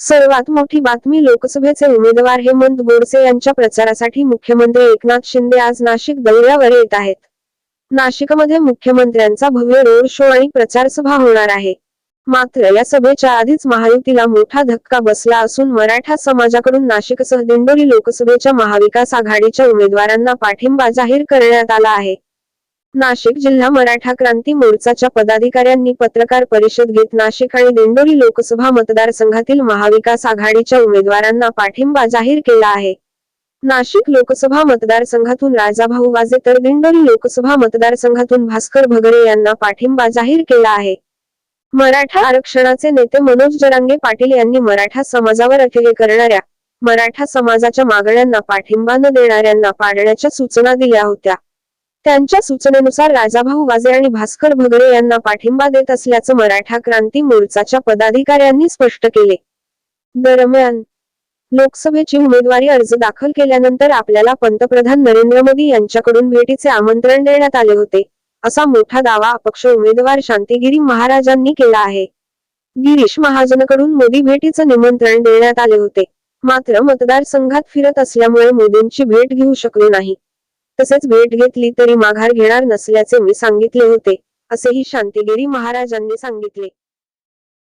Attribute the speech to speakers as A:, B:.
A: सर्वात मोठी बातमी लोकसभेचे उमेदवार हेमंत गोडसे यांच्या प्रचारासाठी मुख्यमंत्री एकनाथ शिंदे आज नाशिक दौऱ्यावर येत आहेत. नाशिकमध्ये मुख्यमंत्र्यांचा भव्य रोड शो आणि प्रचार सभा होणार आहे. मात्र या सभेच्या आधीच महायुतीला मोठा धक्का बसला असून मराठा समाजाकडून नाशिकसह दिंडोरी लोकसभेच्या महाविकास आघाडीच्या उमेदवारांना पाठिंबा जाहीर करण्यात आला आहे. नाशिक जिल्हा मराठा क्रांती मोर्चाच्या पदाधिकाऱ्यांनी पत्रकार परिषद घेत नाशिक आणि दिंडोरी लोकसभा मतदारसंघातील महाविकास आघाडीच्या उमेदवारांना पाठिंबा जाहीर केला आहे. नाशिक लोकसभा मतदारसंघातून राजाभाऊ वाजे तर दिंडोरी लोकसभा मतदारसंघातून भास्कर भगरे यांना पाठिंबा जाहीर केला आहे. मराठा आरक्षणाचे नेते मनोज जरांगे पाटील यांनी मराठा समाजावर अखेले करणाऱ्या मराठा समाजाच्या मागण्यांना पाठिंबा न देणाऱ्यांना पाडण्याच्या सूचना दिल्या होत्या. त्यांच्या सूचनेनुसार राजाभाऊ वाजे आणि भास्कर भगरे यांना पाठिंबा देत असल्याचं मराठा क्रांती मोर्चाच्या पदाधिकाऱ्यांनी स्पष्ट केले. दरम्यान लोकसभेची उमेदवारी अर्ज दाखल केल्यानंतर आपल्याला पंतप्रधान नरेंद्र मोदी यांच्याकडून भेटीचे आमंत्रण देण्यात आले होते असा मोठा दावा अपक्ष उमेदवार शांतीगिरी महाराजांनी केला आहे. गिरीश महाजनकडून मोदी भेटीचं निमंत्रण देण्यात आले होते मात्र मतदारसंघात फिरत असल्यामुळे मोदींची भेट घेऊ शकले नाही. तसेच भेट घेतली तरी माघार घेणार नसल्याचे मी सांगितले होते असेही शांतिगिरी महाराजांनी सांगितले.